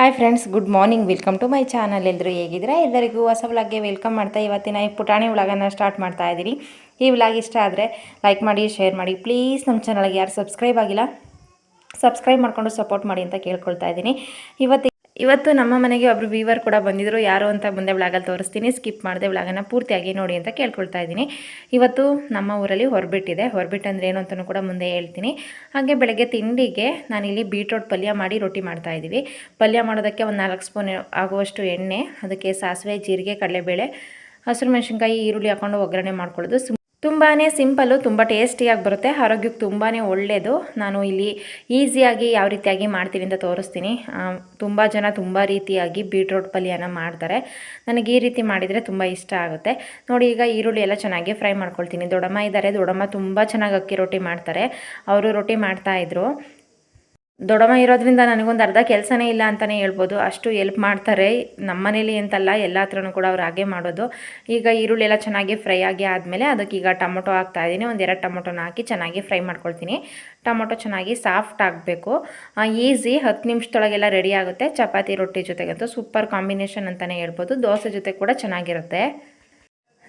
Hi friends good morning welcome to my channel ಎಲ್ಲರೂ ಹೇಗಿದ್ರೆ ಎಲ್ಲರಿಗೂ ಹೊಸ ವ್ಲಾಗ್ಗೆ ವೆಲ್ಕಮ್ ಮಾಡ್ತಾ ಇವತ್ತಿನ ಈ ಪುಟಾಣಿ ವ್ಲಾಗನ್ನು ಸ್ಟಾರ್ಟ್ ಮಾಡ್ತಾ ಇದ್ದೀನಿ. ಈ ವ್ಲಾಗ್ ಇಷ್ಟ ಆದರೆ ಲೈಕ್ ಮಾಡಿ ಶೇರ್ ಮಾಡಿ. ಪ್ಲೀಸ್ ನಮ್ಮ ಚಾನಲ್ಗೆ ಯಾರು ಸಬ್ಸ್ಕ್ರೈಬ್ ಆಗಿಲ್ಲ ಸಬ್ಸ್ಕ್ರೈಬ್ ಮಾಡಿಕೊಂಡು ಸಪೋರ್ಟ್ ಮಾಡಿ ಅಂತ ಕೇಳ್ಕೊಳ್ತಾ ಇದ್ದೀನಿ. ಇವತ್ತು ಇವತ್ತು ನಮ್ಮ ಮನೆಗೆ ಒಬ್ಬರು ವೀವರ್ ಕೂಡ ಬಂದಿದ್ದರು ಯಾರು ಅಂತ ಮುಂದೆ ಬ್ಲಾಗಲ್ಲಿ ತೋರಿಸ್ತೀನಿ. ಸ್ಕಿಪ್ ಮಾಡದೆ ಬ್ಲಾಗನ್ನು ಪೂರ್ತಿಯಾಗಿ ನೋಡಿ ಅಂತ ಕೇಳ್ಕೊಳ್ತಾ ಇದ್ದೀನಿ. ಇವತ್ತು ನಮ್ಮ ಊರಲ್ಲಿ ಹೊರಬಿಟ್ಟಿದೆ. ಹೊರಬಿಟ್ಟು ಅಂದರೆ ಏನು ಅಂತಲೂ ಕೂಡ ಮುಂದೆ ಹೇಳ್ತೀನಿ. ಹಾಗೆ ಬೆಳಗ್ಗೆ ತಿಂಡಿಗೆ ನಾನಿಲ್ಲಿ ಬೀಟ್ರೋಟ್ ಪಲ್ಯ ಮಾಡಿ ರೊಟ್ಟಿ ಮಾಡ್ತಾ ಇದ್ದೀವಿ. ಪಲ್ಯ ಮಾಡೋದಕ್ಕೆ ಒಂದು ನಾಲ್ಕು ಸ್ಪೂನ್ ಆಗುವಷ್ಟು ಎಣ್ಣೆ, ಅದಕ್ಕೆ ಸಾಸಿವೆ, ಜೀರಿಗೆ, ಕಡಲೆಬೇಳೆ, ಹಸಿರು ಮೆಣಸಿನ್ಕಾಯಿ, ಈರುಳ್ಳಿ ಹಾಕೊಂಡು ಒಗ್ಗರಣೆ ಮಾಡ್ಕೊಳ್ಳೋದು. ತುಂಬಾ ಸಿಂಪಲ್ಲು ತುಂಬ ಟೇಸ್ಟಿಯಾಗಿ ಬರುತ್ತೆ. ಆರೋಗ್ಯಕ್ಕೆ ತುಂಬಾ ಒಳ್ಳೆಯದು ನಾನು ಇಲ್ಲಿ ಈಸಿಯಾಗಿ ಯಾವ ರೀತಿಯಾಗಿ ಮಾಡ್ತೀನಿ ಅಂತ ತೋರಿಸ್ತೀನಿ. ತುಂಬ ಜನ ತುಂಬ ರೀತಿಯಾಗಿ ಬೀಟ್ರೋಟ್ ಪಲ್ಯನ ಮಾಡ್ತಾರೆ. ನನಗೆ ಈ ರೀತಿ ಮಾಡಿದರೆ ತುಂಬ ಇಷ್ಟ ಆಗುತ್ತೆ. ನೋಡಿ, ಈಗ ಈರುಳ್ಳಿ ಎಲ್ಲ ಚೆನ್ನಾಗಿ ಫ್ರೈ ಮಾಡ್ಕೊಳ್ತೀನಿ. ದೊಡಮ್ಮ ಇದ್ದಾರೆ. ದೊಡ್ಡಮ್ಮ ತುಂಬ ಚೆನ್ನಾಗಿ ಅಕ್ಕಿ ರೊಟ್ಟಿ ಮಾಡ್ತಾರೆ. ಅವರು ರೊಟ್ಟಿ ಮಾಡ್ತಾಯಿದ್ರು ದೊಡ್ಡಮ್ಮ ಇರೋದ್ರಿಂದ ನನಗೊಂದು ಅರ್ಧ ಕೆಲಸನೇ ಇಲ್ಲ ಅಂತಲೇ ಹೇಳ್ಬೋದು. ಅಷ್ಟು ಎಲ್ಪ್ ಮಾಡ್ತಾರೆ. ನಮ್ಮ ಮನೇಲಿ ಅಂತಲ್ಲ, ಎಲ್ಲ ಹತ್ರನೂ ಕೂಡ ಅವ್ರು ಹಾಗೆ ಮಾಡೋದು. ಈಗ ಈರುಳ್ಳಿ ಎಲ್ಲ ಚೆನ್ನಾಗಿ ಫ್ರೈ ಆಗಿ ಆದಮೇಲೆ ಅದಕ್ಕೆ ಈಗ ಟೊಮೊಟೊ ಹಾಕ್ತಾ ಇದ್ದೀನಿ. ಒಂದು ಎರಡು ಟೊಮೊಟೊನ ಹಾಕಿ ಚೆನ್ನಾಗಿ ಫ್ರೈ ಮಾಡ್ಕೊಳ್ತೀನಿ. ಟೊಮೊಟೊ ಚೆನ್ನಾಗಿ ಸಾಫ್ಟ್ ಆಗಬೇಕು. ಈಸಿ ಹತ್ತು ನಿಮಿಷದೊಳಗೆಲ್ಲ ರೆಡಿ ಆಗುತ್ತೆ. ಚಪಾತಿ, ರೊಟ್ಟಿ ಜೊತೆಗಂತೂ ಸೂಪರ್ ಕಾಂಬಿನೇಷನ್ ಅಂತಲೇ ಹೇಳ್ಬೋದು. ದೋಸೆ ಜೊತೆ ಕೂಡ ಚೆನ್ನಾಗಿರುತ್ತೆ.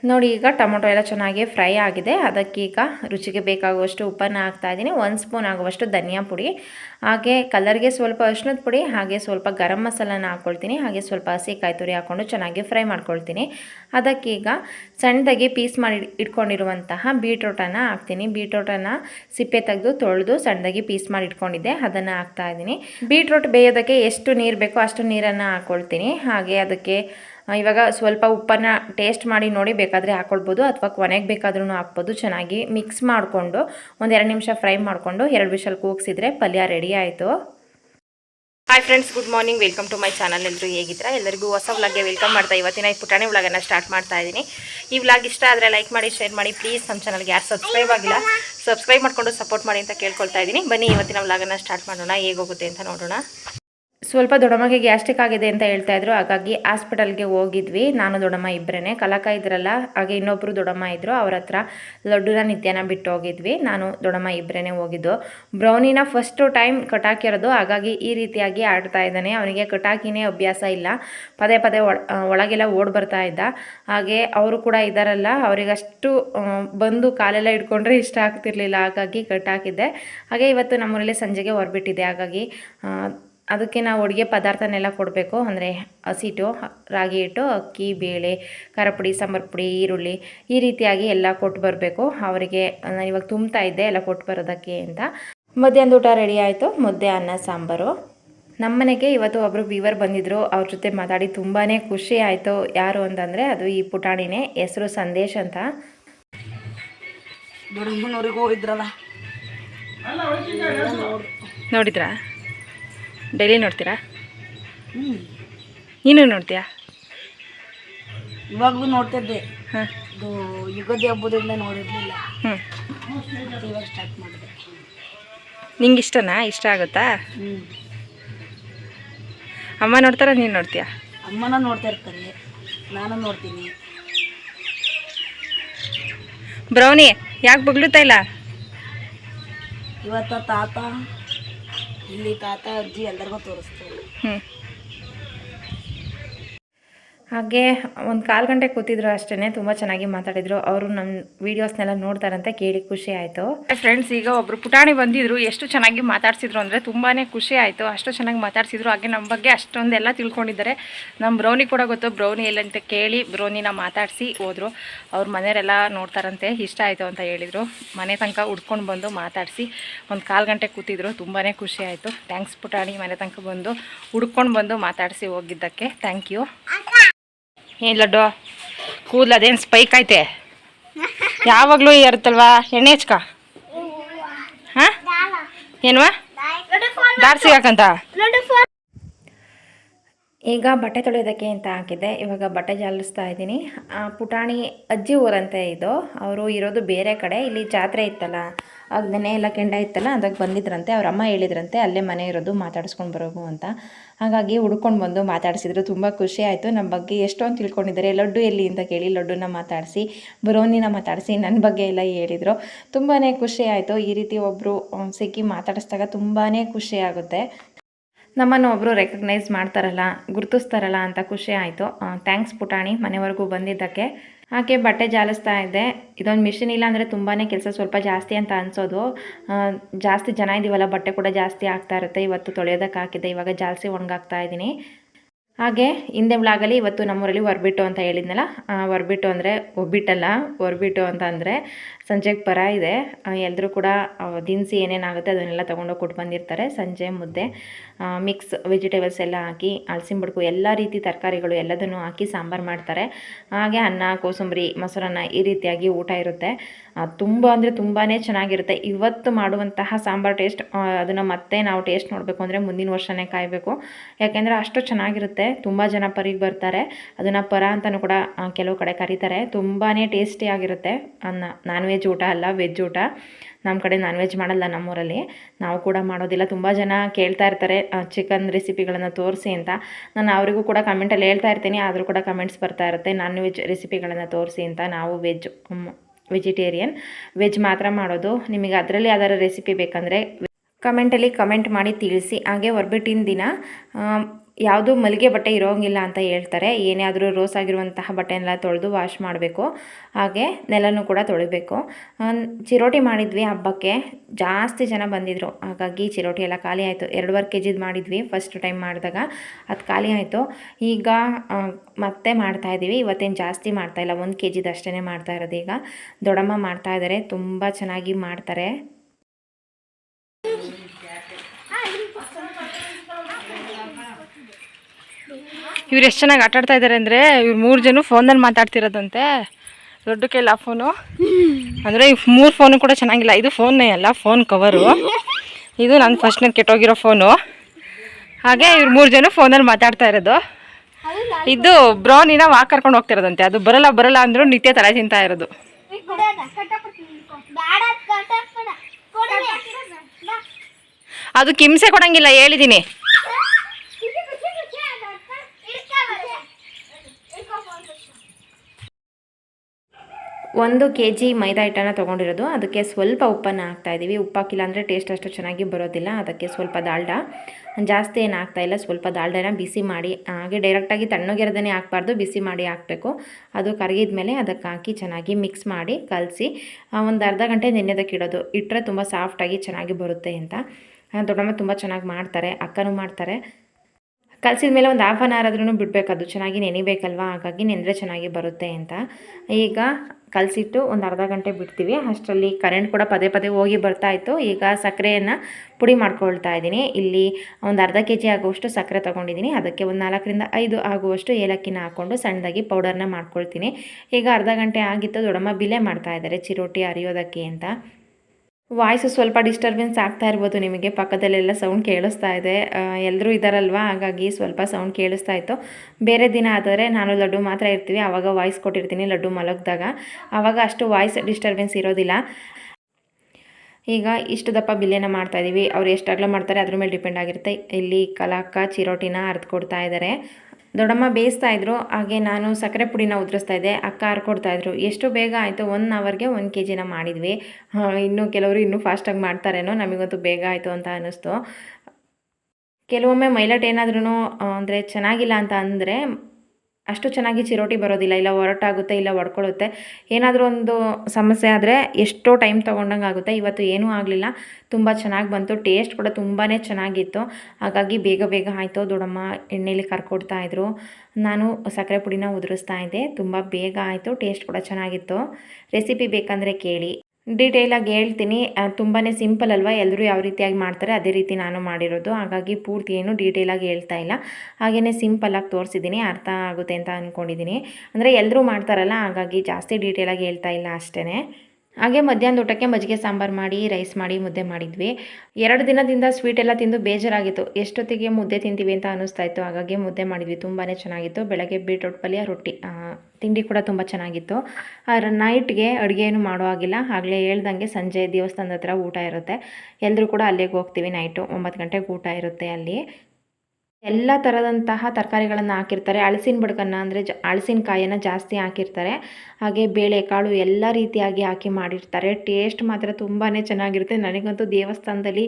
ನೋಡಿ, ಈಗ ಟೊಮೊಟೊ ಎಲ್ಲ ಚೆನ್ನಾಗಿ ಫ್ರೈ ಆಗಿದೆ. ಅದಕ್ಕೀಗ ರುಚಿಗೆ ಬೇಕಾಗುವಷ್ಟು ಉಪ್ಪನ್ನು ಹಾಕ್ತಾ ಇದ್ದೀನಿ. ಒಂದು ಸ್ಪೂನ್ ಆಗುವಷ್ಟು ಧನಿಯಾ ಪುಡಿ. ಹಾಗೆ ಕಲರ್ಗೆ ಸ್ವಲ್ಪ ಅರಿಶಿನದ ಪುಡಿ, ಹಾಗೆ ಸ್ವಲ್ಪ ಗರಂ ಮಸಾಲನ ಹಾಕ್ಕೊಳ್ತೀನಿ ಹಾಗೆ ಸ್ವಲ್ಪ ಹಸಿ ಕಾಯಿ ತುರಿ ಹಾಕ್ಕೊಂಡು ಚೆನ್ನಾಗಿ ಫ್ರೈ ಮಾಡ್ಕೊಳ್ತೀನಿ. ಅದಕ್ಕೀಗ ಸಣ್ಣದಾಗಿ ಪೀಸ್ ಮಾಡಿ ಇಟ್ಕೊಂಡಿರುವಂತಹ ಬೀಟ್ರೋಟನ್ನು ಹಾಕ್ತೀನಿ. ಬೀಟ್ರೋಟನ್ನು ಸಿಪ್ಪೆ ತೆಗೆದು ತೊಳೆದು ಸಣ್ಣದಾಗಿ ಪೀಸ್ ಮಾಡಿ ಇಟ್ಕೊಂಡಿದ್ದೆ. ಅದನ್ನು ಹಾಕ್ತಾ ಇದ್ದೀನಿ. ಬೀಟ್ರೋಟ್ ಬೇಯೋದಕ್ಕೆ ಎಷ್ಟು ನೀರು ಬೇಕೋ ಅಷ್ಟು ನೀರನ್ನು ಹಾಕ್ಕೊಳ್ತೀನಿ ಹಾಗೆ ಅದಕ್ಕೆ ಇವಾಗ ಸ್ವಲ್ಪ ಉಪ್ಪನ್ನು ಟೇಸ್ಟ್ ಮಾಡಿ ನೋಡಿ ಬೇಕಾದರೆ ಹಾಕ್ಕೊಳ್ಬೋದು ಅಥವಾ ಕೊನೆಗೆ ಬೇಕಾದ್ರೂ ಹಾಕ್ಬೋದು. ಚೆನ್ನಾಗಿ ಮಿಕ್ಸ್ ಮಾಡಿಕೊಂಡು ಒಂದು ಎರಡು ನಿಮಿಷ ಫ್ರೈ ಮಾಡಿಕೊಂಡು ಎರಡು ವಿಷಲ್ ಕೂಗಿಸಿದ್ರೆ ಪಲ್ಯ ರೆಡಿ ಆಯಿತು. Hi friends good morning welcome to my channel ಎಲ್ಲರೂ ಹೇಗಿದ್ರೆ ಎಲ್ಲರಿಗೂ ಹೊಸ ವ್ಲಾಗ್ಗೆ ವೆಲ್ಕಮ್ ಮಾಡ್ತಾ ಇವತ್ತಿನ ಈ ಪುಟಾಣಿ ವ್ಲಾಗನ್ನು ಸ್ಟಾರ್ಟ್ ಮಾಡ್ತಾ ಇದ್ದೀನಿ. ಈ ವ್ಲಾಗ್ ಇಷ್ಟ ಆದರೆ ಲೈಕ್ ಮಾಡಿ ಶೇರ್ ಮಾಡಿ. ಪ್ಲೀಸ್ ನಮ್ಮ ಚಾನಲ್ಗೆ ಯಾರು ಸಬ್ಸ್ಕ್ರೈಬ್ ಆಗಿಲ್ಲ ಸಬ್ಸ್ಕ್ರೈಬ್ ಮಾಡಿಕೊಂಡು ಸಪೋರ್ಟ್ ಮಾಡಿ ಅಂತ ಕೇಳ್ಕೊಳ್ತಾ ಇದ್ದೀನಿ. ಬನ್ನಿ, ಇವತ್ತಿನ ವ್ಲಾಗನ್ನು ಸ್ಟಾರ್ಟ್ ಮಾಡೋಣ. ಹೇಗೋಗುತ್ತೆ ಅಂತ ನೋಡೋಣ. ಸ್ವಲ್ಪ ದೊಡ್ಡಮ್ಮಗೆ ಗ್ಯಾಸ್ಟ್ರಿಕ್ ಆಗಿದೆ ಅಂತ ಹೇಳ್ತಾ ಇದ್ರು. ಹಾಗಾಗಿ ಹಾಸ್ಪಿಟಲ್ಗೆ ಹೋಗಿದ್ವಿ. ನಾನು ದೊಡ್ಡಮ್ಮ ಇಬ್ಬರೇ ಕಲಕ ಇದ್ರಲ್ಲ, ಹಾಗೆ ಇನ್ನೊಬ್ಬರು ದೊಡ್ಡಮ್ಮ ಇದ್ದರು ಅವ್ರ ಹತ್ರ ಲಡ್ಡುನ ನಿತ್ಯನ ಬಿಟ್ಟು ಹೋಗಿದ್ವಿ. ನಾನು ದೊಡ್ಡಮ್ಮ ಇಬ್ಬರೇ ಹೋಗಿದ್ದು. ಬ್ರೌನಿನ ಫಸ್ಟು ಟೈಮ್ ಕಟಾಕಿರೋದು ಹಾಗಾಗಿ ಈ ರೀತಿಯಾಗಿ ಆಡ್ತಾ ಇದ್ದಾನೆ. ಅವನಿಗೆ ಕಟಾಕಿನೇ ಅಭ್ಯಾಸ ಇಲ್ಲ. ಪದೇ ಪದೇ ಒಳಗೆಲ್ಲ ಓಡ್ ಬರ್ತಾ ಇದ್ದ. ಹಾಗೆ ಅವರು ಕೂಡ ಇದ್ದಾರಲ್ಲ, ಅವರಿಗಷ್ಟು ಬಂದು ಕಾಲೆಲ್ಲ ಇಟ್ಕೊಂಡ್ರೆ ಇಷ್ಟ ಆಗ್ತಿರ್ಲಿಲ್ಲ. ಹಾಗಾಗಿ ಕಟ್ಟಾಕಿದ್ದೆ ಹಾಗೆ ಇವತ್ತು ನಮ್ಮೂರಲ್ಲಿ ಸಂಜೆಗೆ ಹೊರಬಿಟ್ಟಿದೆ ಹಾಗಾಗಿ ಅದಕ್ಕೆ ನಾವು ಅಡುಗೆ ಪದಾರ್ಥನೆಲ್ಲ ಕೊಡಬೇಕು. ಅಂದರೆ ಹಸಿಟ್ಟು ರಾಗಿ ಹಿಟ್ಟು ಅಕ್ಕಿ ಬೇಳೆ ಖಾರ ಪುಡಿ ಸಾಂಬಾರು ಪುಡಿ ಈರುಳ್ಳಿ ಈ ರೀತಿಯಾಗಿ ಎಲ್ಲ ಕೊಟ್ಟು ಬರಬೇಕು. ಅವರಿಗೆ ನಾನು ಇವಾಗ ತುಂಬ್ತಾ ಇದ್ದೆ ಎಲ್ಲ ಕೊಟ್ಟು ಬರೋದಕ್ಕೆ ಅಂತ. ಮಧ್ಯಾಹ್ನದ ಊಟ ರೆಡಿ ಆಯಿತು. ಮುದ್ದೆ ಅನ್ನ ಸಾಂಬಾರು. ನಮ್ಮ ಮನೆಗೆ ಇವತ್ತು ಒಬ್ಬರು ವೀವರ್ ಬಂದಿದ್ದರು ಅವ್ರ ಜೊತೆ ಮಾತಾಡಿ ತುಂಬಾ ಖುಷಿ ಆಯಿತು. ಯಾರು ಅಂತಂದರೆ ಅದು ಈ ಪುಟಾಣಿನೇ. ಹೆಸರು ಸಂದೇಶ್ ಅಂತ. ನೋಡಿದ್ರಾ? ಡೈಲಿ ನೋಡ್ತೀರಾ? ನೀನು ನೋಡ್ತೀಯಾ? ಇವಾಗಲೂ ನೋಡ್ತಿದ್ದೆ. ಹಾಂ. ಇದು ಯುಗಾದಿ ಹಬ್ಬದಿಂದ ನೋಡಿರ್ಲಿಲ್ಲ. ಹ್ಞೂ ಇವಾಗ ಸ್ಟಾರ್ಟ್ ಮಾಡಿದೆ. ನಿಂಗೆ ಇಷ್ಟನಾ ಇಷ್ಟ ಆಗುತ್ತಾ? ಹ್ಞೂ ಅಮ್ಮ ನೋಡ್ತಾರ ನೀನು ನೋಡ್ತೀಯಾ? ಅಮ್ಮನ ನೋಡ್ತಾ ಇರ್ತಾರೆ. ನಾನು ನೋಡ್ತೀನಿ. ಬ್ರೌನಿ ಯಾಕೆ ಬಗ್ಲುತ್ತಾ ಇಲ್ಲ? ಇವತ್ತ ತಾತ ಇಲ್ಲಿ ತಾತ ಅಜ್ಜಿ ಎಲ್ಲರಿಗೂ ತೋರಿಸ್ತಾರೆ ಹ್ಞೂ ಹಾಗೆ ಒಂದು ಕಾಲು ಗಂಟೆ ಕೂತಿದ್ರು ಅಷ್ಟೇ ತುಂಬ ಚೆನ್ನಾಗಿ ಮಾತಾಡಿದ್ರು. ಅವರು ನಮ್ಮ ವೀಡಿಯೋಸ್ನೆಲ್ಲ ನೋಡ್ತಾರಂತೆ ಕೇಳಿ ಖುಷಿ ಆಯಿತು. ಫ್ರೆಂಡ್ಸ್ ಈಗ ಒಬ್ಬರು ಪುಟಾಣಿ ಬಂದಿದ್ರು. ಎಷ್ಟು ಚೆನ್ನಾಗಿ ಮಾತಾಡ್ಸಿದ್ರು ಅಂದರೆ ತುಂಬಾ ಖುಷಿ ಆಯಿತು. ಅಷ್ಟು ಚೆನ್ನಾಗಿ ಮಾತಾಡ್ಸಿದ್ರು. ಹಾಗೆ ನಮ್ಮ ಬಗ್ಗೆ ಅಷ್ಟೊಂದೆಲ್ಲ ತಿಳ್ಕೊಂಡಿದ್ದಾರೆ. ನಮ್ಮ ಬ್ರೌನಿ ಕೂಡ ಗೊತ್ತು. ಬ್ರೌನಿ ಎಲ್ಲಂತ ಕೇಳಿ ಬ್ರೌನಿನ ಮಾತಾಡಿಸಿ ಹೋದರು. ಅವ್ರ ಮನೆಯವರೆಲ್ಲ ನೋಡ್ತಾರಂತೆ. ಇಷ್ಟ ಆಯಿತು ಅಂತ ಹೇಳಿದರು. ಮನೆ ತನಕ ಉಡ್ಕೊಂಡು ಬಂದು ಮಾತಾಡಿಸಿ ಒಂದು ಕಾಲು ಗಂಟೆ ಕೂತಿದ್ರು. ತುಂಬಾ ಖುಷಿ ಆಯಿತು. ಥ್ಯಾಂಕ್ಸ್ ಪುಟಾಣಿ ಮನೆ ತನಕ ಬಂದು ಹುಡ್ಕೊಂಡು ಬಂದು ಮಾತಾಡಿಸಿ ಹೋಗಿದ್ದಕ್ಕೆ. ಥ್ಯಾಂಕ್ ಯು ಏನು ಲಡ್ಡು? ಕೂದಲು ಅದೇನು ಸ್ಪೈಕ್ ಐತೆ? ಯಾವಾಗಲೂ ಇರುತ್ತಲ್ವಾ ಎಣ್ಣೆ ಹಚ್ಕ. ಹಾಂ? ಏನುವ? ದಾರ್ ಸಿಗಾಕಂತ? ಈಗ ಬಟ್ಟೆ ತೊಳೆಯೋದಕ್ಕೆ ಅಂತ ಹಾಕಿದ್ದೆ. ಇವಾಗ ಬಟ್ಟೆ ಜಾಲಿಸ್ತಾ ಇದ್ದೀನಿ. ಪುಟಾಣಿ ಅಜ್ಜಿ ಊರಂತೆ ಇದು. ಅವರು ಇರೋದು ಬೇರೆ ಕಡೆ. ಇಲ್ಲಿ ಜಾತ್ರೆ ಇತ್ತಲ್ಲ, ಆಗ ನೆನೆ ಎಲ್ಲ ಕೆಂಡ ಇತ್ತಲ್ಲ ಅದಕ್ಕೆ ಬಂದಿದ್ರಂತೆ. ಅವ್ರ ಅಮ್ಮ ಹೇಳಿದ್ರಂತೆ, ಅಲ್ಲೇ ಮನೆ ಇರೋದು, ಮಾತಾಡಿಸ್ಕೊಂಡು ಬರೋದು ಅಂತ. ಹಾಗಾಗಿ ಹುಡ್ಕೊಂಡು ಬಂದು ಮಾತಾಡಿಸಿದ್ರು. ತುಂಬ ಖುಷಿ ಆಯಿತು. ನಮ್ಮ ಬಗ್ಗೆ ಎಷ್ಟೊಂದು ತಿಳ್ಕೊಂಡಿದ್ದಾರೆ. ಲಡ್ಡು ಎಲ್ಲಿ ಅಂತ ಕೇಳಿ ಲಡ್ಡುನ ಮಾತಾಡಿಸಿ, ಬರೋನಿನ ಮಾತಾಡಿಸಿ ನನ್ನ ಬಗ್ಗೆ ಎಲ್ಲ ಹೇಳಿದರು. ತುಂಬಾ ಖುಷಿ ಆಯಿತು. ಈ ರೀತಿ ಒಬ್ಬರು ಸಿಕ್ಕಿ ಮಾತಾಡಿಸಿದಾಗ ತುಂಬಾ ಖುಷಿ ಆಗುತ್ತೆ. ನಮ್ಮನ್ನು ಒಬ್ಬರು ರೆಕಗ್ನೈಸ್ ಮಾಡ್ತಾರಲ್ಲ, ಗುರುತಿಸ್ತಾರಲ್ಲ ಅಂತ ಖುಷಿ ಆಯಿತು. ಥ್ಯಾಂಕ್ಸ್ ಪುಟಾಣಿ, ಮನೆವರೆಗೂ ಬಂದಿದ್ದಕ್ಕೆ. ಹಾಗೆ ಬಟ್ಟೆ ಜಾಲಿಸ್ತಾ ಇದ್ದೆ. ಇದೊಂದು ಮಿಷಿನ್ ಇಲ್ಲ ಅಂದರೆ ತುಂಬಾ ಕೆಲಸ ಸ್ವಲ್ಪ ಜಾಸ್ತಿ ಅಂತ ಅನಿಸೋದು. ಜಾಸ್ತಿ ಜನ ಇದ್ದೀವಲ್ಲ ಬಟ್ಟೆ ಕೂಡ ಜಾಸ್ತಿ ಆಗ್ತಾ ಇರುತ್ತೆ. ಇವತ್ತು ತೊಳೆಯೋದಕ್ಕೆ ಹಾಕಿದ್ದೆ ಇವಾಗ ಜಾಲಿಸಿ ಒಣಗಾಕ್ತಾ ಇದ್ದೀನಿ ಹಾಗೆ ಹಿಂದೆ ಬ್ಲಾಗಲ್ಲಿ ಇವತ್ತು ನಮ್ಮೂರಲ್ಲಿ ಹೊರಬಿಟ್ಟು ಅಂತ ಹೇಳಿದ್ನಲ್ಲ ಹೊರಬಿಟ್ಟು ಅಂದರೆ ಒಬ್ಬಿಟ್ಟಲ್ಲ ಹೊರಬಿಟ್ಟು ಅಂತ ಅಂದರೆ ಸಂಜೆಗೆ ಪರ ಇದೆ. ಎಲ್ಲರೂ ಕೂಡ ದಿನಸಿ ಏನೇನಾಗುತ್ತೆ ಅದನ್ನೆಲ್ಲ ತೊಗೊಂಡೋಗಿ ಕೊಟ್ಟು ಬಂದಿರ್ತಾರೆ. ಸಂಜೆ ಮುದ್ದೆ ಮಿಕ್ಸ್ ವೆಜಿಟೇಬಲ್ಸ್ ಎಲ್ಲ ಹಾಕಿ ಅಳಸಿಂಬುಡ್ಕು ಎಲ್ಲ ರೀತಿ ತರಕಾರಿಗಳು ಎಲ್ಲದನ್ನು ಹಾಕಿ ಸಾಂಬಾರು ಮಾಡ್ತಾರೆ. ಹಾಗೆ ಅನ್ನ, ಕೋಸಂಬರಿ, ಮೊಸರನ್ನ ಈ ರೀತಿಯಾಗಿ ಊಟ ಇರುತ್ತೆ. ತುಂಬ ಅಂದರೆ ತುಂಬಾ ಚೆನ್ನಾಗಿರುತ್ತೆ. ಇವತ್ತು ಮಾಡುವಂತಹ ಸಾಂಬಾರು ಟೇಸ್ಟ್ ಅದನ್ನು ಮತ್ತೆ ನಾವು ಟೇಸ್ಟ್ ನೋಡಬೇಕು ಅಂದರೆ ಮುಂದಿನ ವರ್ಷನೇ ಕಾಯಬೇಕು. ಯಾಕೆಂದರೆ ಅಷ್ಟು ಚೆನ್ನಾಗಿರುತ್ತೆ. ತುಂಬ ಜನ ಪರಿಗೆ ಬರ್ತಾರೆ. ಅದನ್ನು ಪರ ಅಂತಲೂ ಕೂಡ ಕೆಲವು ಕಡೆ ಕರೀತಾರೆ. ತುಂಬಾ ಟೇಸ್ಟಿಯಾಗಿರುತ್ತೆ ಅನ್ನ ನಾನ್ ವೆಜ್ ಊಟ ಅಲ್ಲ ವೆಜ್ ಊಟ. ನಮ್ಮ ಕಡೆ ನಾನ್ ವೆಜ್ ಮಾಡಲ್ಲ ನಮ್ಮೂರಲ್ಲಿ. ನಾವು ಕೂಡ ಮಾಡೋದಿಲ್ಲ. ತುಂಬ ಜನ ಕೇಳ್ತಾ ಇರ್ತಾರೆ ಚಿಕನ್ ರೆಸಿಪಿಗಳನ್ನು ತೋರಿಸಿ ಅಂತ. ನಾನು ಅವರಿಗೂ ಕೂಡ ಕಮೆಂಟಲ್ಲಿ ಹೇಳ್ತಾ ಇರ್ತೀನಿ. ಆದರೂ ಕೂಡ ಕಮೆಂಟ್ಸ್ ಬರ್ತಾ ಇರುತ್ತೆ. ನಾನ್ ವೆಜ್ ರೆಸಿಪಿಗಳನ್ನು ತೋರಿಸಿ ಅಂತ. ನಾವು ವೆಜ್ ವೆಜಿಟೇರಿಯನ್, ವೆಜ್ ಮಾತ್ರ ಮಾಡೋದು. ನಿಮಗೆ ಅದರಲ್ಲಿ ಅದರ ರೆಸಿಪಿ ಬೇಕಂದರೆ ಕಮೆಂಟಲ್ಲಿ ಕಮೆಂಟ್ ಮಾಡಿ ತಿಳಿಸಿ. ಹಾಗೆ ಹೊರ್ಬಿಟ್ಟಿನ ದಿನ ಯಾವುದು ಮಲ್ಲಿಗೆ ಬಟ್ಟೆ ಇರೋಂಗಿಲ್ಲ ಅಂತ ಹೇಳ್ತಾರೆ. ಏನೇ ಆದರೂ ರೋಸ್ ಆಗಿರುವಂತಹ ಬಟ್ಟೆನೆಲ್ಲ ತೊಳೆದು ವಾಶ್ ಮಾಡಬೇಕು. ಹಾಗೆ ನೆಲನೂ ಕೂಡ ತೊಳಿಬೇಕು. ಚಿರೋಟಿ ಮಾಡಿದ್ವಿ ಹಬ್ಬಕ್ಕೆ. ಜಾಸ್ತಿ ಜನ ಬಂದಿದ್ದರು ಹಾಗಾಗಿ ಚಿರೋಟಿ ಎಲ್ಲ ಖಾಲಿ ಆಯಿತು. ಎರಡುವರೆ ಕೆ ಜಿದು ಮಾಡಿದ್ವಿ ಫಸ್ಟ್ ಟೈಮ್ ಮಾಡಿದಾಗ. ಅದು ಖಾಲಿ ಆಯಿತು. ಈಗ ಮತ್ತೆ ಮಾಡ್ತಾ ಇದ್ದೀವಿ. ಇವತ್ತೇನು ಜಾಸ್ತಿ ಮಾಡ್ತಾ ಇಲ್ಲ. ಒಂದು ಕೆ ಜಿದು ಅಷ್ಟೇ ಮಾಡ್ತಾ ಇರೋದು ಈಗ. ದೊಡ್ಡಮ್ಮ ಮಾಡ್ತಾ ಇದ್ದಾರೆ. ತುಂಬ ಚೆನ್ನಾಗಿ ಮಾಡ್ತಾರೆ. ಇವ್ರು ಎಷ್ಟು ಚೆನ್ನಾಗಿ ಆಟ ಆಡ್ತಾ ಇದ್ದಾರೆ ಅಂದರೆ ಇವ್ರು ಮೂರು ಜನ ಫೋನಲ್ಲಿ ಮಾತಾಡ್ತಿರೋದಂತೆ. ದೊಡ್ಡ ಕೈಲ ಫೋನು ಅಂದರೆ ಈ ಮೂರು ಫೋನು ಕೂಡ ಚೆನ್ನಾಗಿಲ್ಲ. ಇದು ಫೋನ್ ಅಲ್ಲ ಫೋನ್ ಕವರು ಇದು ನಾನು ಫಸ್ಟ್ನಲ್ಲಿ ಕೆಟ್ಟೋಗಿರೋ ಫೋನು ಹಾಗೆ ಇವ್ರು ಮೂರು ಜನ ಫೋನಲ್ಲಿ ಮಾತಾಡ್ತಾ ಇರೋದು. ಇದು ಬ್ರೌನಿನ ವಾಕ್ ಕರ್ಕೊಂಡು ಹೋಗ್ತಿರೋದಂತೆ. ಅದು ಬರಲ್ಲ ಬರಲ್ಲ ಅಂದರೂ ನಿತ್ಯ ತಲೆ ತಿಂತಾ ಇರೋದು. ಅದು ಕಿಮ್ಸೆ ಕೊಡಂಗಿಲ್ಲ ಹೇಳಿದ್ದೀನಿ ಒಂದು ಕೆ ಜಿ ಮೈದಾ ಹಿಟ್ಟನ್ನು ತೊಗೊಂಡಿರೋದು. ಅದಕ್ಕೆ ಸ್ವಲ್ಪ ಉಪ್ಪನ್ನು ಹಾಕ್ತಾ ಇದ್ದೀವಿ ಉಪ್ಪು ಹಾಕಿಲ್ಲ ಅಂದರೆ ಟೇಸ್ಟ್ ಅಷ್ಟು ಚೆನ್ನಾಗಿ ಬರೋದಿಲ್ಲ. ಅದಕ್ಕೆ ಸ್ವಲ್ಪ ದಾಲ್ಡ. ಜಾಸ್ತಿ ಏನು ಹಾಕ್ತಾ ಇಲ್ಲ. ಸ್ವಲ್ಪ ದಾಲ್ಡನ ಬಿಸಿ ಮಾಡಿ, ಹಾಗೆ ಡೈರೆಕ್ಟಾಗಿ ತಣ್ಣಗಿರೋದನ್ನೇ ಹಾಕ್ಬಾರ್ದು. ಬಿಸಿ ಮಾಡಿ ಹಾಕಬೇಕು. ಅದು ಕರಗಿದ ಮೇಲೆ ಅದಕ್ಕೆ ಹಾಕಿ ಚೆನ್ನಾಗಿ ಮಿಕ್ಸ್ ಮಾಡಿ ಕಲಸಿ ಒಂದು ಅರ್ಧ ಗಂಟೆ ನೆನೆದಕ್ಕೆ ಇಡೋದು. ಇಟ್ಟರೆ ತುಂಬ ಸಾಫ್ಟಾಗಿ ಚೆನ್ನಾಗಿ ಬರುತ್ತೆ ಅಂತ. ದೊಡ್ಡಮ್ಮ ತುಂಬ ಚೆನ್ನಾಗಿ ಮಾಡ್ತಾರೆ. ಅಕ್ಕನೂ ಮಾಡ್ತಾರೆ. ಕಲಸಿದ ಮೇಲೆ ಒಂದು ಹಾಫ್ ಆನ್ ಅವರ್ ಆದ್ರೂ ಬಿಡಬೇಕು ಅದು. ಚೆನ್ನಾಗಿ ನೆನಿಬೇಕಲ್ವ? ಹಾಗಾಗಿ ನೆನೆದ್ರೆ ಚೆನ್ನಾಗಿ ಬರುತ್ತೆ ಅಂತ. ಈಗ ಕಲಸಿಟ್ಟು ಒಂದು ಅರ್ಧ ಗಂಟೆ ಬಿಡ್ತೀವಿ. ಅಷ್ಟರಲ್ಲಿ ಕರೆಂಟ್ ಕೂಡ ಪದೇ ಪದೇ ಹೋಗಿ ಬರ್ತಾ ಇತ್ತು. ಈಗ ಸಕ್ಕರೆಯನ್ನು ಪುಡಿ ಮಾಡ್ಕೊಳ್ತಾ ಇದ್ದೀನಿ. ಇಲ್ಲಿ ಒಂದು ಅರ್ಧ ಕೆ ಜಿ ಆಗುವಷ್ಟು ಸಕ್ಕರೆ ತೊಗೊಂಡಿದ್ದೀನಿ. ಅದಕ್ಕೆ ಒಂದು ನಾಲ್ಕರಿಂದ ಐದು ಆಗುವಷ್ಟು ಏಲಕ್ಕಿನ ಹಾಕ್ಕೊಂಡು ಸಣ್ಣದಾಗಿ ಪೌಡರ್ನ ಮಾಡ್ಕೊಳ್ತೀನಿ. ಈಗ ಅರ್ಧ ಗಂಟೆ ಆಗಿತ್ತು. ದೊಡಮ್ಮ ಬಿಲೆ ಮಾಡ್ತಾ ಇದ್ದಾರೆ ಚಿರೋಟಿ ಅರಿಯೋದಕ್ಕೆ ಅಂತ. ವಾಯ್ಸು ಸ್ವಲ್ಪ ಡಿಸ್ಟರ್ಬೆನ್ಸ್ ಆಗ್ತಾ ಇರ್ಬೋದು ನಿಮಗೆ. ಪಕ್ಕದಲ್ಲೆಲ್ಲ ಸೌಂಡ್ ಕೇಳಿಸ್ತಾ ಇದೆ. ಎಲ್ಲರೂ ಇದ್ದಾರಲ್ವ ಹಾಗಾಗಿ ಸ್ವಲ್ಪ ಸೌಂಡ್ ಕೇಳಿಸ್ತಾ ಇತ್ತು. ಬೇರೆ ದಿನ ಆದರೆ ನಾನು ಲಡ್ಡು ಮಾತ್ರ ಇರ್ತೀವಿ. ಆವಾಗ ವಾಯ್ಸ್ ಕೊಟ್ಟಿರ್ತೀನಿ ಲಡ್ಡು ಮಲಗಿದಾಗ. ಆವಾಗ ಅಷ್ಟು ವಾಯ್ಸ್ ಡಿಸ್ಟರ್ಬೆನ್ಸ್ ಇರೋದಿಲ್ಲ. ಈಗ ಇಷ್ಟು ದಪ್ಪ ಬಿಲ್ಲೆನ ಮಾಡ್ತಾಯಿದ್ದೀವಿ ಅವ್ರು ಎಷ್ಟು ಮಾಡ್ತಾರೆ, ಅದ್ರ ಮೇಲೆ ಡಿಪೆಂಡ್ ಆಗಿರುತ್ತೆ. ಇಲ್ಲಿ ಕಲಾಕ ಚಿರೋಟಿನ ಅರ್ದು ಕೊಡ್ತಾ ಇದ್ದಾರೆ. ದೊಡ್ಡಮ್ಮ ಬೇಯಿಸ್ತಾ ಇದ್ರು, ಹಾಗೆ ನಾನು ಸಕ್ಕರೆ ಪುಡಿನ ಉದುರಿಸ್ತಾ ಇದ್ದೆ. ಅಕ್ಕ ಹರ್ಕೊಡ್ತಾ ಇದ್ರು. ಎಷ್ಟು ಬೇಗ ಆಯಿತು. ಒನ್ ಅವರ್ಗೆ ಒನ್ ಕೆ ಜಿನ ಮಾಡಿದ್ವಿ. ಇನ್ನೂ ಕೆಲವರು ಇನ್ನೂ ಫಾಸ್ಟಾಗಿ ಮಾಡ್ತಾರೇನೋ, ನಮಗಂತೂ ಬೇಗ ಆಯಿತು ಅಂತ ಅನ್ನಿಸ್ತು. ಕೆಲವೊಮ್ಮೆ ಮೈಲಟ್ ಏನಾದ್ರೂ ಅಂದರೆ ಚೆನ್ನಾಗಿಲ್ಲ ಅಂತ ಅಂದರೆ ಅಷ್ಟು ಚೆನ್ನಾಗಿ ಚಿರೋಟಿ ಬರೋದಿಲ್ಲ, ಇಲ್ಲ ಹೊರಟಾಗುತ್ತೆ ಇಲ್ಲ ಒಡ್ಕೊಳ್ಳುತ್ತೆ. ಏನಾದರೂ ಒಂದು ಸಮಸ್ಯೆ ಆದರೆ ಎಷ್ಟೋ ಟೈಮ್ ತೊಗೊಂಡಂಗೆ ಆಗುತ್ತೆ. ಇವತ್ತು ಏನೂ ಆಗಲಿಲ್ಲ. ತುಂಬ ಚೆನ್ನಾಗಿ ಬಂತು. ಟೇಸ್ಟ್ ಕೂಡ ತುಂಬಾ ಚೆನ್ನಾಗಿತ್ತು. ಹಾಗಾಗಿ ಬೇಗ ಬೇಗ ಆಯಿತು. ದೊಡ್ಡಮ್ಮ ಎಣ್ಣೆಲಿ ಕರ್ಕೊಡ್ತಾ ಇದ್ರು. ನಾನು ಸಕ್ಕರೆ ಪುಡಿನ ಉದುರಿಸ್ತಾ ಇದ್ದೆ. ತುಂಬ ಬೇಗ ಆಯಿತು. ಟೇಸ್ಟ್ ಕೂಡ ಚೆನ್ನಾಗಿತ್ತು. ರೆಸಿಪಿ ಬೇಕಂದರೆ ಕೇಳಿ. ಡೀಟೇಲಾಗಿ ಹೇಳ್ತೀನಿ. ತುಂಬಾ ಸಿಂಪಲ್ ಅಲ್ವಾ? ಎಲ್ಲರೂ ಯಾವ ರೀತಿಯಾಗಿ ಮಾಡ್ತಾರೆ, ಅದೇ ರೀತಿ ನಾನು ಮಾಡಿರೋದು. ಹಾಗಾಗಿ ಪೂರ್ತಿ ಏನು ಡೀಟೇಲಾಗಿ ಹೇಳ್ತಾ ಇಲ್ಲ. ಹಾಗೆಯೇ ಸಿಂಪಲ್ಲಾಗಿ ತೋರಿಸಿದ್ದೀನಿ, ಅರ್ಥ ಆಗುತ್ತೆ ಅಂತ ಅಂದ್ಕೊಂಡಿದ್ದೀನಿ ಅಂದರೆ ಎಲ್ಲರೂ ಮಾಡ್ತಾರಲ್ಲ, ಹಾಗಾಗಿ ಜಾಸ್ತಿ ಡೀಟೇಲಾಗಿ ಹೇಳ್ತಾ ಇಲ್ಲ ಅಷ್ಟೇ ಹಾಗೆ ಮಧ್ಯಾಹ್ನದ ಊಟಕ್ಕೆ ಮಜ್ಜಿಗೆ ಸಾಂಬಾರು ಮಾಡಿ ರೈಸ್ ಮಾಡಿ, ಮುದ್ದೆ ಮಾಡಿದ್ವಿ. ಎರಡು ದಿನದಿಂದ ಸ್ವೀಟ್ ಎಲ್ಲ ತಿಂದು ಬೇಜಾರಾಗಿತ್ತು. ಎಷ್ಟೊತ್ತಿಗೆ ಮುದ್ದೆ ತಿಂತೀವಿ ಅಂತ ಅನ್ನಿಸ್ತಾ ಇತ್ತು. ಹಾಗಾಗಿ ಮುದ್ದೆ ಮಾಡಿದ್ವಿ. ತುಂಬಾ ಚೆನ್ನಾಗಿತ್ತು. ಬೆಳಗ್ಗೆ ಬೀಟ್ರೋಟ್ ಪಲ್ಯ, ರೊಟ್ಟಿ ತಿಂಡಿ ಕೂಡ ತುಂಬ ಚೆನ್ನಾಗಿತ್ತು. ನೈಟ್ಗೆ ಅಡುಗೆ ಏನು ಮಾಡೋ ಆಗಿಲ್ಲ ಆಗಲೇ ಹೇಳ್ದಂಗೆ ಸಂಜೆ ದೇವಸ್ಥಾನದ ಹತ್ರ ಊಟ ಇರುತ್ತೆ. ಎಲ್ಲರೂ ಕೂಡ ಅಲ್ಲಿಗೆ ಹೋಗ್ತೀವಿ. ನೈಟು ಒಂಬತ್ತು ಗಂಟೆಗೆ ಊಟ ಇರುತ್ತೆ ಅಲ್ಲಿ. ಎಲ್ಲ ಥರದಂತಹ ತರಕಾರಿಗಳನ್ನು ಹಾಕಿರ್ತಾರೆ. ಹಲಸಿನ ಬಡ್ಕನ್ನು ಅಂದರೆ ಜ ಹಲಸಿನಕಾಯನ್ನು ಜಾಸ್ತಿ ಹಾಕಿರ್ತಾರೆ. ಹಾಗೆ ಬೇಳೆಕಾಳು ಎಲ್ಲ ರೀತಿಯಾಗಿ ಹಾಕಿ ಮಾಡಿರ್ತಾರೆ. ಟೇಸ್ಟ್ ಮಾತ್ರ ತುಂಬಾ ಚೆನ್ನಾಗಿರುತ್ತೆ. ನನಗಂತೂ ದೇವಸ್ಥಾನದಲ್ಲಿ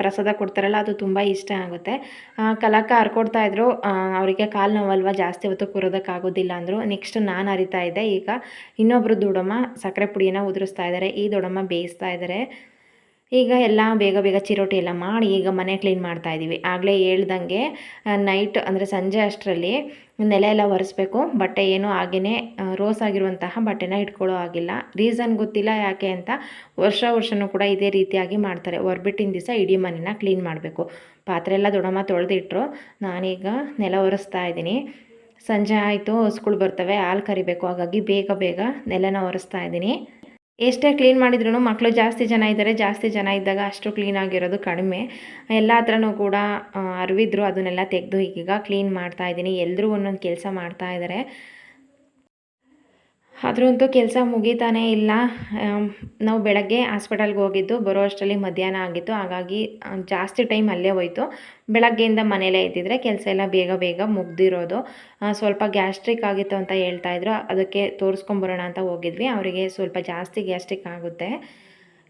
ಪ್ರಸಾದ ಕೊಡ್ತಾರಲ್ಲ, ಅದು ತುಂಬ ಇಷ್ಟ ಆಗುತ್ತೆ. ಕಲಾಕ ಕಲಕ ಹರ್ಕೊಡ್ತಾ ಇದ್ರು. ಅವರಿಗೆ ಕಾಲು ನೋವಲ್ವ ಜಾಸ್ತಿ ಹೊತ್ತು ಕೂರೋದಕ್ಕಾಗೋದಿಲ್ಲ ಅಂದರು. ನೆಕ್ಸ್ಟ್ ನಾನು ಅರಿತಾ ಇದ್ದೆ. ಈಗ ಇನ್ನೊಬ್ಬರು ದೊಡಮ್ಮ ಸಕ್ಕರೆ ಪುಡಿಯನ್ನು ಉದುರಿಸ್ತಾ ಇದ್ದಾರೆ ಈ ದೊಡಮ್ಮ ಬೇಯಿಸ್ತಾ ಇದ್ದಾರೆ ಈಗ ಎಲ್ಲ ಬೇಗ ಬೇಗ ಚಿರೋಟಿ ಎಲ್ಲ ಮಾಡಿ ಈಗ ಮನೆ ಕ್ಲೀನ್ ಮಾಡ್ತಾ ಇದ್ದೀವಿ ಆಗಲೇ ಹೇಳ್ದಂಗೆ ನೈಟ್ ಅಂದರೆ ಸಂಜೆ ಅಷ್ಟರಲ್ಲಿ ನೆಲೆ ಎಲ್ಲ ಒರೆಸ್ಬೇಕು. ಬಟ್ಟೆ ಏನೂ ಹಾಗೆಯೇ ರೋಸ್ ಆಗಿರುವಂತಹ ಬಟ್ಟೆನ ಇಟ್ಕೊಳ್ಳೋ ಆಗಿಲ್ಲ ರೀಸನ್ ಗೊತ್ತಿಲ್ಲ ಯಾಕೆ ಅಂತ ವರ್ಷ ವರ್ಷವೂ ಕೂಡ ಇದೇ ರೀತಿಯಾಗಿ ಮಾಡ್ತಾರೆ. ಹೊರಬಿಟ್ಟಿನ ದಿವಸ ಇಡೀ ಮನೆನ ಕ್ಲೀನ್ ಮಾಡಬೇಕು. ಪಾತ್ರೆ ಎಲ್ಲ ದೊಡಮ್ಮ ತೊಳೆದಿಟ್ರು. ನಾನೀಗ ನೆಲ ಒರೆಸ್ತಾ ಇದ್ದೀನಿ. ಸಂಜೆ ಆಯಿತು ಹಸ್ಗಳು ಬರ್ತವೆ. ಹಾಲು ಕರಿಬೇಕು. ಹಾಗಾಗಿ ಬೇಗ ಬೇಗ ನೆಲನ ಒರೆಸ್ತಾ ಇದ್ದೀನಿ. ಎಷ್ಟೇ ಕ್ಲೀನ್ ಮಾಡಿದ್ರು ಮಕ್ಕಳು ಜಾಸ್ತಿ ಜನ ಇದ್ದಾರೆ, ಜಾಸ್ತಿ ಜನ ಇದ್ದಾಗ ಅಷ್ಟು ಕ್ಲೀನ್ ಆಗಿರೋದು ಕಡಿಮೆ. ಎಲ್ಲ ಹತ್ರನೂ ಕೂಡ ಅರಿವಿದ್ರು ಅದನ್ನೆಲ್ಲ ತೆಗೆದು ಈಗೀಗ ಕ್ಲೀನ್ ಮಾಡ್ತಾ ಇದ್ದೀನಿ. ಎಲ್ಲರೂ ಒಂದೊಂದು ಕೆಲಸ ಮಾಡ್ತಾ ಇದ್ದಾರೆ. ಅದ್ರಂತೂ ಕೆಲಸ ಮುಗೀತಾನೆ ಇಲ್ಲ. ನಾವು ಬೆಳಗ್ಗೆ ಹಾಸ್ಪಿಟಲ್ಗೆ ಹೋಗಿದ್ದು, ಬರೋ ಅಷ್ಟರಲ್ಲಿ ಮಧ್ಯಾಹ್ನ ಆಗಿತ್ತು. ಹಾಗಾಗಿ ಜಾಸ್ತಿ ಟೈಮ್ ಅಲ್ಲೇ ಹೋಯಿತು. ಬೆಳಗ್ಗೆಯಿಂದ ಮನೇಲೇ ಇದ್ದಿದ್ರೆ ಕೆಲಸ ಎಲ್ಲ ಬೇಗ ಬೇಗ ಮುಗ್ದಿರೋದು. ಸ್ವಲ್ಪ ಗ್ಯಾಸ್ಟ್ರಿಕ್ ಆಗಿತ್ತು ಅಂತ ಹೇಳ್ತಾ ಇದ್ರು. ಅದಕ್ಕೆ ತೋರಿಸ್ಕೊಂಬರೋಣ ಅಂತ ಹೋಗಿದ್ವಿ. ಅವರಿಗೆ ಸ್ವಲ್ಪ ಜಾಸ್ತಿ ಗ್ಯಾಸ್ಟ್ರಿಕ್ ಆಗುತ್ತೆ.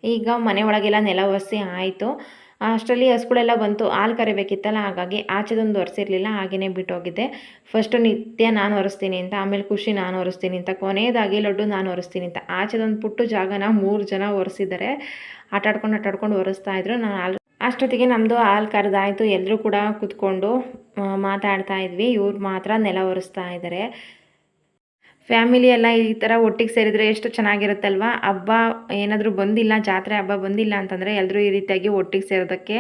ಈಗ ಮನೆ ಒಳಗೆಲ್ಲ ನೆಲ ಒರೆಸಿ ಆಯಿತು. ಅಷ್ಟರಲ್ಲಿ ಹಸುಗಳೆಲ್ಲ ಬಂತು. ಹಾಲು ಕರಿಬೇಕಿತ್ತಲ್ಲ, ಹಾಗಾಗಿ ಆಚೆದೊಂದು ಒರೆಸಿರಲಿಲ್ಲ ಹಾಗೆಯೇ ಬಿಟ್ಟೋಗಿದ್ದೆ. ಫಸ್ಟು ನಿತ್ಯ ನಾನು ಒರೆಸ್ತೀನಿ ಅಂತ, ಆಮೇಲೆ ಖುಷಿ ನಾನು ಒರೆಸ್ತೀನಿ ಅಂತ, ಕೊನೆಯದಾಗಿ ಲಡ್ಡು ನಾನು ಒರೆಸ್ತೀನಿ ಅಂತ. ಆಚೆದೊಂದು ಪುಟ್ಟು ಜಾಗನ ಮೂರು ಜನ ಒರೆಸಿದ್ದಾರೆ ಆಟಾಡ್ಕೊಂಡು ಆಟಾಡ್ಕೊಂಡು ಒರೆಸ್ತಾ ಇದ್ರು. ನಾನು ಹಾಲು ಅಷ್ಟೊತ್ತಿಗೆ ನಮ್ಮದು ಹಾಲು ಕರೆದಾಯಿತು. ಎಲ್ಲರೂ ಕೂಡ ಕೂತ್ಕೊಂಡು ಮಾತಾಡ್ತಾ ಇದ್ವಿ. ಇವ್ರು ಮಾತ್ರ ನೆಲ ಒರೆಸ್ತಾ ಇದ್ದಾರೆ ಫ್ಯಾಮಿಲಿ ಎಲ್ಲ ಈ ಥರ ಒಟ್ಟಿಗೆ ಸೇರಿದರೆ ಎಷ್ಟು ಚೆನ್ನಾಗಿರುತ್ತಲ್ವ? ಹಬ್ಬ ಏನಾದರೂ ಬಂದಿಲ್ಲ, ಜಾತ್ರೆ ಹಬ್ಬ ಬಂದಿಲ್ಲ ಅಂತಂದರೆ ಎಲ್ಲರೂ ಈ ರೀತಿಯಾಗಿ ಒಟ್ಟಿಗೆ ಸೇರೋದಕ್ಕೆ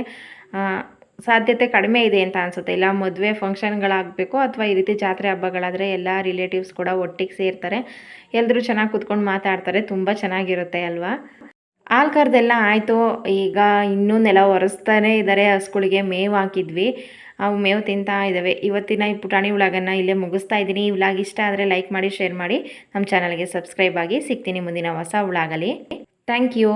ಸಾಧ್ಯತೆ ಕಡಿಮೆ ಇದೆ ಅಂತ ಅನಿಸುತ್ತೆ. ಇಲ್ಲ, ಮದುವೆ ಫಂಕ್ಷನ್ಗಳಾಗಬೇಕು ಅಥವಾ ಈ ರೀತಿ ಜಾತ್ರೆ ಹಬ್ಬಗಳಾದರೆ ಎಲ್ಲ ರಿಲೇಟಿವ್ಸ್ ಕೂಡ ಒಟ್ಟಿಗೆ ಸೇರ್ತಾರೆ. ಎಲ್ಲರೂ ಚೆನ್ನಾಗಿ ಕೂತ್ಕೊಂಡು ಮಾತಾಡ್ತಾರೆ, ತುಂಬ ಚೆನ್ನಾಗಿರುತ್ತೆ ಅಲ್ವಾ? ಹಾಲು ಕರೆದೆಲ್ಲ ಆಯಿತು. ಈಗ ಇನ್ನೂ ನೆಲ ಒರೆಸ್ತಾನೆ ಇದ್ದಾರೆ ಹಸುಗಳಿಗೆ ಮೇವು ಹಾಕಿದ್ವಿ. ಅವು ಮೇವು ತಿಂತಾ ಇದ್ದಾವೆ ಇವತ್ತಿನ ಈ ಪುಟಾಣಿ ವ್ಲಾಗನ್ನು ಇಲ್ಲೇ ಮುಗಿಸ್ತಾ ಇದ್ದೀನಿ. ಈ ವ್ಲಾಗ್ ಇಷ್ಟ ಆದರೆ ಲೈಕ್ ಮಾಡಿ, ಶೇರ್ ಮಾಡಿ. ನಮ್ಮ ಚಾನಲ್ಗೆ ಸಬ್ಸ್ಕ್ರೈಬ್ ಆಗಿ ಸಿಗ್ತೀನಿ ಮುಂದಿನ ಹೊಸ ವ್ಲಾಗಲ್ಲಿ. Thank you.